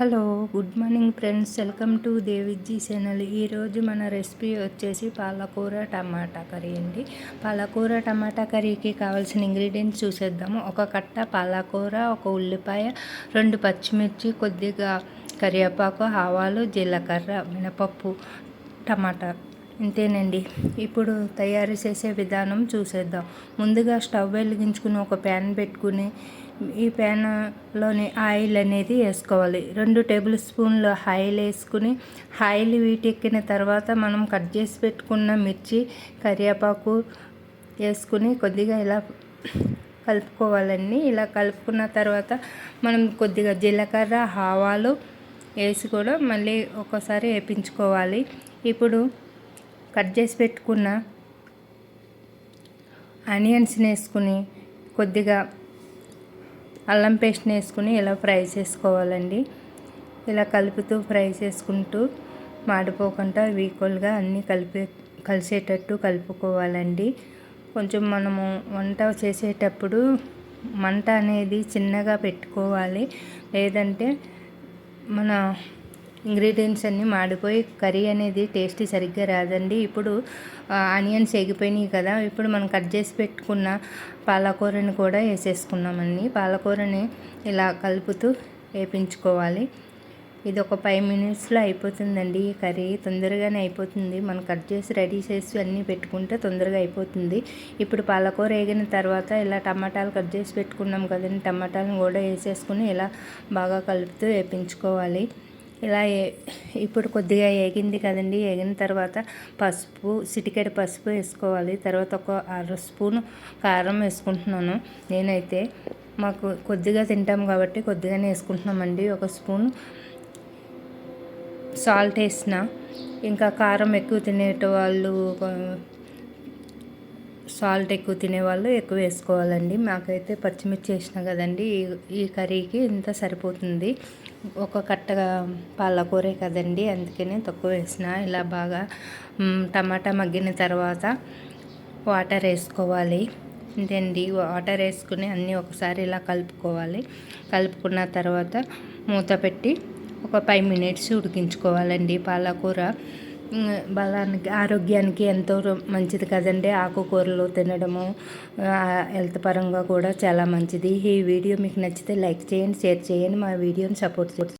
Hello good morning friends. Welcome to Deviji channel. ఈరోజు మన recipe వచ్చేసి పాలకూర టమాటా కర్రీ అండి. పాలకూర టమాటా కర్రీకి కావాల్సిన ఇంగ్రీడియంట్స్ చూసేద్దాము. ఒక కట్ట పాలకూర ఒక ఉల్లిపాయ రెండు పచ్చిమిర్చి కొద్దిగా కరివేపాకు ఆవాలు జీలకర్ర మినపప్పు టమాటా ఇంతేనండి ఇప్పుడు తయారు చేసే విధానం చూసేద్దాం. ముందుగా స్టవ్ వెలిగించుకుని ఒక ప్యాన్ పెట్టుకుని ఈ ప్యాన్లోని ఆయిల్ అనేది వేసుకోవాలి. రెండు టేబుల్ స్పూన్ల ఆయిల్ వేసుకుని ఆయిల్ వీటెక్కిన తర్వాత మనం కట్ చేసి పెట్టుకున్న మిర్చి కరివేపాకు వేసుకుని కొద్దిగా ఇలా కలుపుకోవాలండి. ఇలా కలుపుకున్న తర్వాత మనం కొద్దిగా జీలకర్ర ఆవాలు వేసి కూడా మళ్ళీ ఒకసారి వేపించుకోవాలి. ఇప్పుడు కట్ చేసి పెట్టుకున్న ఆనియన్స్ని వేసుకుని కొద్దిగా అల్లం పేస్ట్ని వేసుకుని ఇలా ఫ్రై చేసుకోవాలండి. ఇలా కలుపుతూ ఫ్రై చేసుకుంటూ మాడిపోకుండా ఈక్వల్గా అన్నీ కలిపి కలిసేటట్టు కలుపుకోవాలండి. కొంచెం మనము వంట చేసేటప్పుడు మంట అనేది చిన్నగా పెట్టుకోవాలి. లేదంటే మన ఇంగ్రీడియంట్స్ అన్నీ మాడిపోయి కర్రీ అనేది టేస్ట్ సరిగ్గా రాదండి. ఇప్పుడు ఆనియన్స్ ఎగిపోయినాయి కదా ఇప్పుడు మనం కట్ చేసి పెట్టుకున్న పాలకూరని కూడా వేసేసుకున్నామండి. పాలకూరని ఇలా కలుపుతూ వేపించుకోవాలి. ఇది ఒక ఫైవ్ మినిట్స్లో అయిపోతుందండి ఈ కర్రీ. తొందరగానే అయిపోతుంది. మనం కట్ చేసి రెడీ చేసి అన్నీ పెట్టుకుంటే తొందరగా అయిపోతుంది. ఇప్పుడు పాలకూర వేగిన తర్వాత ఇలా టమాటాలు కట్ చేసి పెట్టుకున్నాం కదండి టమాటాలను కూడా వేసేసుకుని ఇలా బాగా కలుపుతూ వేపించుకోవాలి. ఇలా ఇప్పుడు కొద్దిగా వేగింది కదండి. వేగిన తర్వాత పసుపు సిటికెడు పసుపు వేసుకోవాలి. తర్వాత ఒక అర స్పూన్ కారం వేసుకుంటున్నాను. నేనైతే మాకు కొద్దిగా తింటాం కాబట్టి కొద్దిగానే వేసుకుంటున్నామండి. ఒక స్పూన్ సాల్ట్ వేసిన. ఇంకా కారం ఎక్కువ తినేట వాళ్ళు సాల్ట్ ఎక్కువ తినేవాళ్ళు ఎక్కువ వేసుకోవాలండి. మాకైతే పచ్చిమిర్చి వేసిన కదండి ఈ కర్రీకి ఇంత సరిపోతుంది. ఒక కట్టగా పాలకూరే కదండి అందుకనే తక్కువ వేసిన. ఇలా బాగా టమాటా మగ్గిన తర్వాత వాటర్ వేసుకోవాలి. ఇంతేండి వాటర్ వేసుకుని అన్నీ ఒకసారి ఇలా కలుపుకోవాలి. కలుపుకున్న తర్వాత మూత పెట్టి ఒక ఫైవ్ మినిట్స్ ఉడికించుకోవాలండి పాలకూర. బలానికి ఆరోగ్యానికి ఎంతో మంచిది కదండి. ఆకుకూరలు తినడము హెల్త్ పరంగా కూడా చాలా మంచిది. ఈ వీడియో మీకు నచ్చితే లైక్ చేయండి షేర్ చేయండి. మా వీడియోని సపోర్ట్ చేయండి.